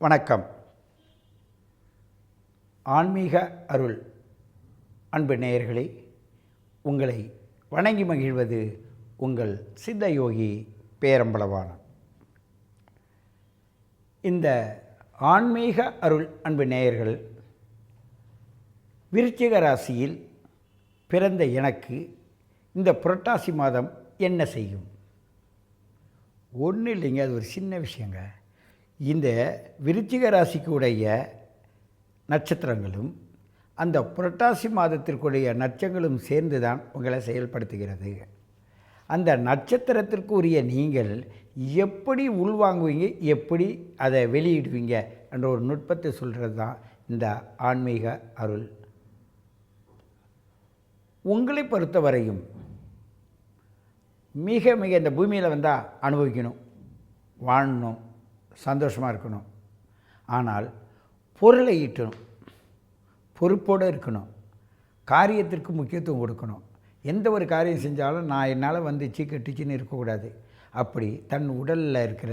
வணக்கம். ஆன்மீக அருள். அன்பு நேயர்களே உங்களை வணங்கி மகிழ்வது உங்கள் சித்த யோகி பேரம்பளவான இந்த ஆன்மீக அருள் அன்பு நேயர்கள் விருச்சிக ராசியில் பிறந்த எனக்கு இந்த புரட்டாசி மாதம் என்ன செய்யும்? ஒன்றும் இல்லைங்க அது ஒரு சின்ன விஷயங்க. இந்த விருச்சிக ராசிக்குடைய நட்சத்திரங்களும் அந்த புரட்டாசி மாதத்திற்குரிய நட்சங்களும் சேர்ந்து தான் உங்களை செயல்படுத்துகிறது. அந்த நட்சத்திரத்திற்கு உரிய நீங்கள் எப்படி உள்வாங்குவீங்க எப்படி அதை வெளியிடுவீங்க என்ற ஒரு நுட்பத்தை சொல்கிறது தான் இந்த ஆன்மீக அருள். உங்களை பொறுத்தவரையும் மிக மிக இந்த பூமியில் வந்தால் அனுபவிக்கணும் வாழணும் சந்தோஷமாக இருக்கணும். ஆனால் பொருளை ஈட்டணும். பொறுப்போடு இருக்கணும். காரியத்திற்கு முக்கியத்துவம் கொடுக்கணும். எந்த ஒரு காரியம் செஞ்சாலும் நான் என்னால் வந்து சீக்கட்டிச்சின்னு இருக்கக்கூடாது. அப்படி தன் உடலில் இருக்கிற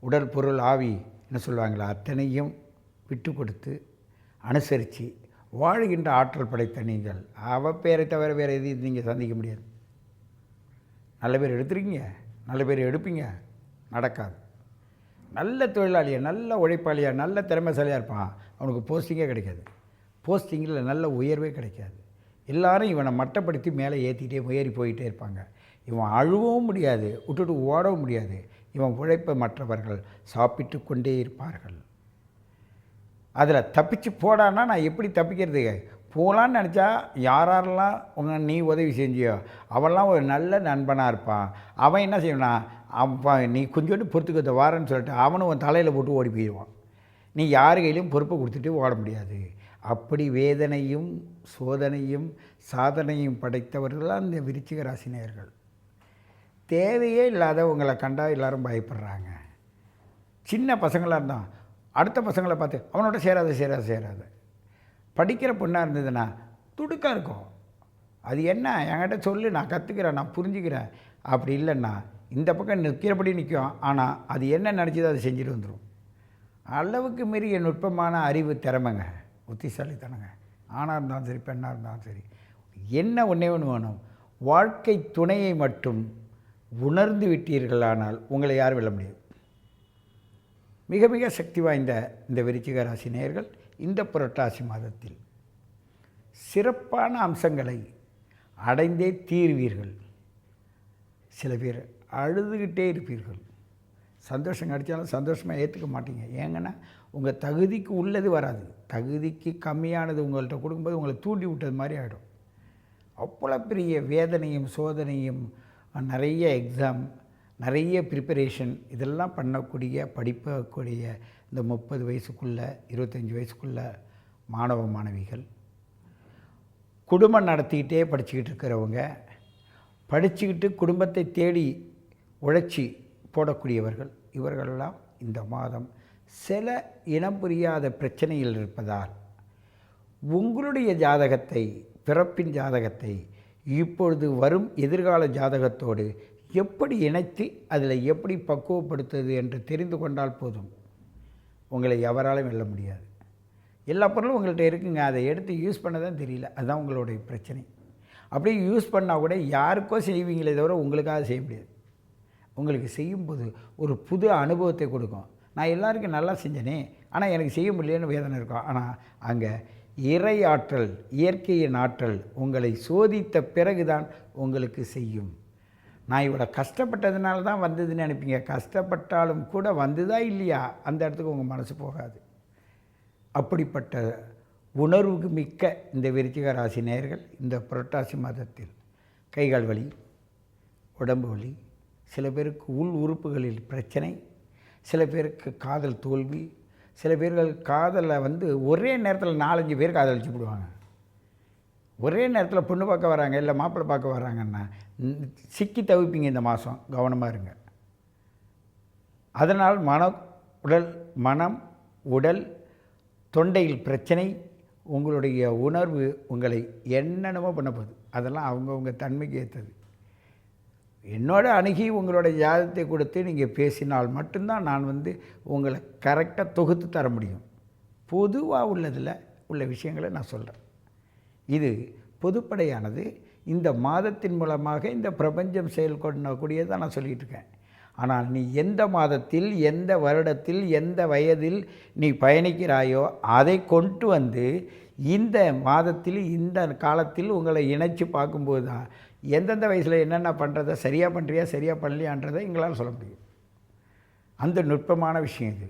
உடல் பொருள் ஆவி என்ன சொல்லுவாங்களா அத்தனையும் விட்டு கொடுத்து அனுசரித்து வாழ்கின்ற ஆற்றல் படைத்த நீங்கள். அவ பேரை தவிர வேறு எதையும் நீங்கள் சந்திக்க முடியாது. நல்ல பேர் எடுத்துருக்கீங்க. நல்ல பேர் எடுப்பீங்க. நடக்காது. நல்ல தொழிலாளியாக நல்ல உழைப்பாளியாக நல்ல திறமைசாலியாக இருப்பான். அவனுக்கு போஸ்டிங்கே கிடைக்காது. போஸ்டிங்கில் நல்ல உயர்வே கிடைக்காது. எல்லாரும் இவனை மட்டப்படுத்தி மேலே ஏற்றிக்கிட்டே உயரி போயிட்டே இருப்பாங்க. இவன் அழுவவும் முடியாது விட்டுட்டு ஓடவும் முடியாது. இவன் உழைப்பை மற்றவர்கள் சாப்பிட்டு கொண்டே இருப்பார்கள். அதில் தப்பிச்சு போடான்னா நான் எப்படி தப்பிக்கிறது போகலான்னு நினச்சா யாரெல்லாம் உன்னை நீ உதவி செஞ்சியோ அவன்லாம் ஒரு நல்ல நண்பனாக இருப்பான். அவன் என்ன செய்யணும்னா அவன் நீ கொஞ்சோண்டு பொறுத்துக்கிறத வாரன்னு சொல்லிட்டு அவனும் உன் தலையில் போட்டு ஓடி போயிடுவான் நீ யார் கையிலையும் பொறுப்பை கொடுத்துட்டு ஓட முடியாது. அப்படி வேதனையும் சோதனையும் சாதனையும் படைத்தவர்கள் இந்த விருச்சிக ராசினியர்கள் தேவையே இல்லாத உங்களை கண்டா எல்லாரும் பயப்படுறாங்க. சின்ன பசங்களாக இருந்தான் அடுத்த பசங்களை பார்த்து அவனோட சேராத சேராத சேராத. படிக்கிற பொண்ணாக இருந்ததுன்னா துடுக்காக இருக்கும். அது என்ன? என்கிட்ட சொல்லு நான் கற்றுக்கிறேன் நான் புரிஞ்சுக்கிறேன். அப்படி இல்லைன்னா இந்த பக்கம் நிற்கிறபடி நிற்கும் ஆனால் அது என்ன நினச்சதோ அதை செஞ்சுட்டு வந்துடும் அளவுக்கு மீறிய நுட்பமான அறிவு திறமைங்க. புத்திசாலித்தனங்க. ஆணாக இருந்தாலும் சரி பெண்ணாக இருந்தாலும் சரி. என்ன ஒன்றே ஒன்று வேணும்? வாழ்க்கை துணையை மட்டும் உணர்ந்து விட்டீர்களானால் உங்களை யாரும் விட முடியாது மிக மிக சக்தி வாய்ந்த இந்த விருச்சிக ராசி நேயர்கள் இந்த புரட்டாசி மாதத்தில் சிறப்பான அம்சங்களை அடைந்தே தீர்வீர்கள். சில பேர் அழுதுகிட்டே இருப்பீர்கள். சந்தோஷம் கிடைச்சாலும் சந்தோஷமாக ஏற்றுக்க மாட்டீங்க. ஏங்கன்னா உங்கள் தகுதிக்கு உள்ளது வராது. தகுதிக்கு கம்மியானது உங்கள்கிட்ட கொடுக்கும்போது உங்களை தூண்டி விட்டது மாதிரி ஆகிடும் அவ்வளோ பெரிய வேதனையும் சோதனையும் நிறைய எக்ஸாம் நிறைய ப்ரிப்பரேஷன் இதெல்லாம் பண்ணக்கூடிய படிப்பக்கூடிய இந்த முப்பது வயசுக்குள்ளே இருபத்தஞ்சி வயசுக்குள்ள மாணவ மாணவிகள் குடும்பம் நடத்திக்கிட்டே படிச்சுக்கிட்டு இருக்கிறவங்க படிச்சுக்கிட்டு குடும்பத்தை தேடி உழைச்சி போடக்கூடியவர்கள் இவர்களெல்லாம் இந்த மாதம் சில இனம் புரியாத பிரச்சனையில் இருப்பதால் உங்களுடைய ஜாதகத்தை பிறப்பின் ஜாதகத்தை இப்பொழுது வரும் எதிர்கால ஜாதகத்தோடு எப்படி இணைத்து அதில் எப்படி பக்குவப்படுத்துவது என்று தெரிந்து கொண்டால் போதும். உங்களை எவராலும் வெல்ல முடியாது. எல்லா பொருளும் உங்கள்கிட்ட இருக்குங்க. அதை எடுத்து யூஸ் பண்ண தான் தெரியல. அதுதான் உங்களுடைய பிரச்சனை. அப்படியே யூஸ் பண்ணால் கூட யாருக்கோ செய்வீங்களே தவிர உங்களுக்காக செய்ய முடியாது. உங்களுக்கு செய்யும்போது ஒரு புது அனுபவத்தை கொடுக்கும். நான் எல்லாருக்கும் நல்லா செஞ்சேனே. ஆனால் எனக்கு செய்ய முடியலன்னு வேதனை இருக்கும். ஆனால் அங்கே இறை ஆற்றல் இயற்கையின் ஆற்றல் உங்களை சோதித்த பிறகுதான் உங்களுக்கு செய்யும். நான் இவ்வளோ கஷ்டப்பட்டதுனால தான் வந்ததுன்னு நினைப்பீங்க. கஷ்டப்பட்டாலும் கூட வந்ததா இல்லையா? அந்த இடத்துக்கு உங்கள் மனசு போகாது. அப்படிப்பட்ட உணர்வுக்கு மிக்க இந்த விருச்சிக ராசி நேயர்கள் இந்த புரட்டாசி மாதத்தில் கைகால் வலி உடம்பு வலி சில பேருக்கு உள் உறுப்புகளில் பிரச்சனை சில பேருக்கு காதல் தோல்வி சில பேர்கள் காதலை வந்து ஒரே நேரத்தில் நாலஞ்சு பேர் காதலிச்சு விடுவாங்க ஒரே நேரத்தில் பொண்ணு பார்க்க வராங்க இல்லை மாப்பிள்ளை பார்க்க வராங்கன்னா சிக்கி தவிப்பீங்க இந்த மாதம் கவனமாக இருங்க. அதனால் மன உடல் மனம் உடல் தொண்டையில் பிரச்சனை உங்களுடைய உணர்வு உங்களை என்னென்னமோ பண்ண போகுது. அதெல்லாம் அவங்கவுங்க தன்மைக்கு ஏற்றது. என்னோட அணுகி உங்களோட ஜாதகத்தை கொடுத்து நீங்கள் பேசினால் மட்டும்தான் நான் வந்து உங்களை கரெக்டாக தொகுத்து தர முடியும். பொதுவாக உள்ளதில் உள்ள விஷயங்களை நான் சொல்கிறேன் இது பொதுப்படையானது. இந்த மாதத்தின் மூலமாக இந்த பிரபஞ்சம் செயல்கொள்ளக்கூடியதான் நான் சொல்லிகிட்டு இருக்கேன் ஆனால் நீ எந்த மாதத்தில் எந்த வருடத்தில் எந்த வயதில் நீ பயணிக்கிறாயோ அதை கொண்டு வந்து இந்த மாதத்தில் இந்த காலத்தில் உங்களை இணைச்சி பார்க்கும்போது தான் எந்தெந்த வயசில் என்னென்ன பண்ணுறதை சரியாக பண்ணுறியா சரியாக பண்ணலையான்றதை எங்களால் சொல்ல முடியும். அந்த நுட்பமான விஷயம் இது.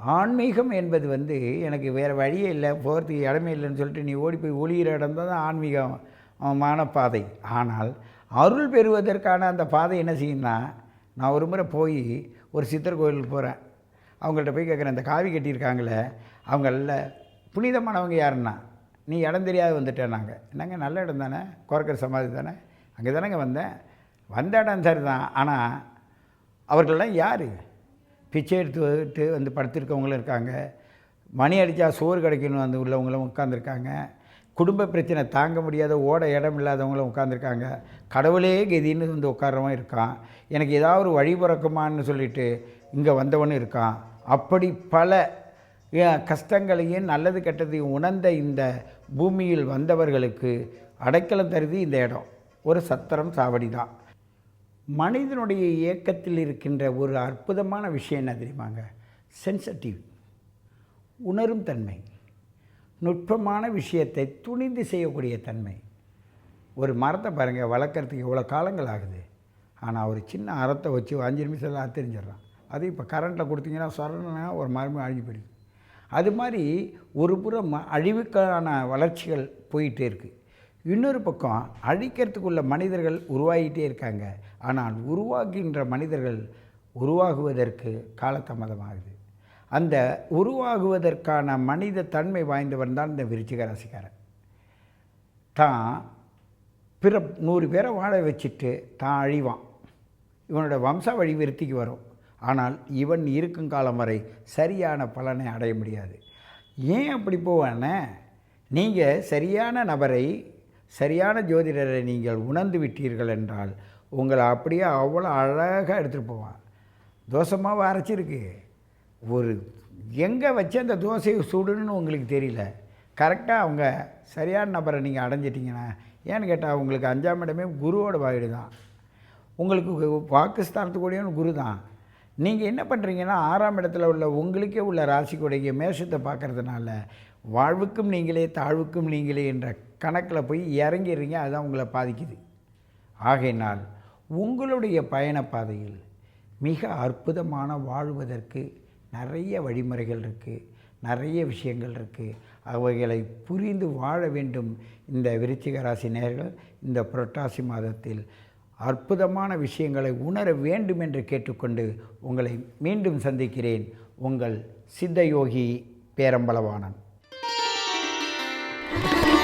ஆன்மீகம் என்பது வந்து எனக்கு வேறு வழியே இல்லை போகிறதுக்கு இடமே இல்லைன்னு சொல்லிட்டு நீ ஓடி போய் ஒளிகிற இடம் தான் ஆன்மீகமான பாதை ஆனால் அருள் பெறுவதற்கான அந்த பாதை என்ன செய்யும்னா நான் ஒரு முறை போய் ஒரு சித்தர் கோயிலுக்கு போகிறேன் அவங்கள்ட்ட போய் கேட்குறேன் இந்த காவி கட்டியிருக்காங்களே அவங்கள புனிதமானவங்க யாருன்னா? நீ இடம் தெரியாது வந்துட்டேன் நாங்கள் என்னங்க நல்ல இடம் தானே கோரக்கர் சமாதி தானே? அங்கே தானேங்க வந்தேன். வந்த இடம் சரி தான் ஆனால் அவர்களெல்லாம் யார்? பிச்சை எடுத்து வந்துட்டு வந்து படுத்திருக்கவங்களும் இருக்காங்க. மணி அடித்தா சோறு கிடைக்கணும் அந்த உள்ளவங்களும் உட்காந்துருக்காங்க குடும்ப பிரச்சனை தாங்க முடியாத ஓட இடம் இல்லாதவங்களும் உட்காந்துருக்காங்க கடவுளே கதின்னு வந்து உட்காரவன் இருக்கான். எனக்கு ஏதாவது ஒரு வழி பிறக்குமான்னு சொல்லிட்டு இங்கே வந்தவனும் இருக்கான். அப்படி பல கஷ்டங்களையும் நல்லது கெட்டதையும் உணர்ந்த இந்த பூமியில் வந்தவர்களுக்கு அடைக்கலம் தருது இந்த இடம். ஒரு சத்திரம் சாவடி தான் மனிதனுடைய இயக்கத்தில் இருக்கின்ற ஒரு அற்புதமான விஷயம் என்ன தெரியுமாங்க? சென்சிட்டிவ் உணரும் தன்மை. நுட்பமான விஷயத்தை துணிந்து செய்யக்கூடிய தன்மை. ஒரு மரத்தை பாருங்கள் வளர்க்குறதுக்கு எவ்வளோ காலங்கள் ஆகுது. ஆனால் ஒரு சின்ன அறத்தை வச்சு அஞ்சு நிமிஷத்தில் தெரிஞ்சிடறான். அது இப்போ கரண்ட்டில் கொடுத்தீங்கன்னா சொரணா ஒரு மரமே அழிஞ்சு போயிடுது. அது மாதிரி ஒரு புறம் அழிவுக்கான வளர்ச்சிகள் போயிட்டே இருக்குது இன்னொரு பக்கம் அழிக்கிறதுக்குள்ள மனிதர்கள் உருவாகிட்டே இருக்காங்க. ஆனால் உருவாகின்ற மனிதர்கள் உருவாகுவதற்கு காலதாமதமாகுது. அந்த உருவாகுவதற்கான மனித தன்மை வாய்ந்தவன் தான் இந்த விருச்சிக ராசிக்காரன். தான் பிற நூறு பேரை வாழ வச்சுட்டு தான் அழிவான். இவனோட வம்சாவழி விருத்திக்கு வரும். ஆனால் இவன் இருக்கும் காலம் வரை சரியான பலனை அடைய முடியாது. ஏன் அப்படி போவானே நீங்கள் சரியான நபரை சரியான ஜோதிடரை நீங்கள் உணர்ந்து விட்டீர்கள் என்றால் உங்களை அப்படியே அவ்வளோ அழகாக எடுத்துகிட்டு போவான். தோசமாக அரைச்சிருக்கு ஒரு எங்கே வச்சு அந்த தோசையை சுடுன்னு உங்களுக்கு தெரியல. கரெக்டாக அவங்க சரியான நபரை நீங்கள் அடைஞ்சிட்டிங்கன்னா ஏன்னு கேட்டால் உங்களுக்கு அஞ்சாம் இடமே குருவோட வாயிடு தான். உங்களுக்கு பாகிஸ்தானத்துக்குடையவன் குரு தான். நீங்கள் என்ன பண்ணுறீங்கன்னா ஆறாம் இடத்துல உள்ள உங்களுக்கே உள்ள ராசிக்குடைய மேஷத்தை பார்க்குறதுனால வாழ்வுக்கும் நீங்களே தாழ்வுக்கும் நீங்களே என்ற கணக்கில் போய் இறங்கிடுறீங்க அதுதான் உங்களை பாதிக்குது. ஆகையினால் உங்களுடைய பயணப்பாதையில் மிக அற்புதமான வாழ்வதற்கு நிறைய வழிமுறைகள் இருக்குது நிறைய விஷயங்கள் இருக்குது அவைகளை புரிந்து வாழ வேண்டும் இந்த விருச்சிக ராசி நேர்கள் இந்த புரட்டாசி மாதத்தில் அற்புதமான விஷயங்களை உணர வேண்டும் என்று கேட்டுக்கொண்டு உங்களை மீண்டும் சந்திக்கிறேன். உங்கள் சித்தயோகி பேரம்பலவாணன்.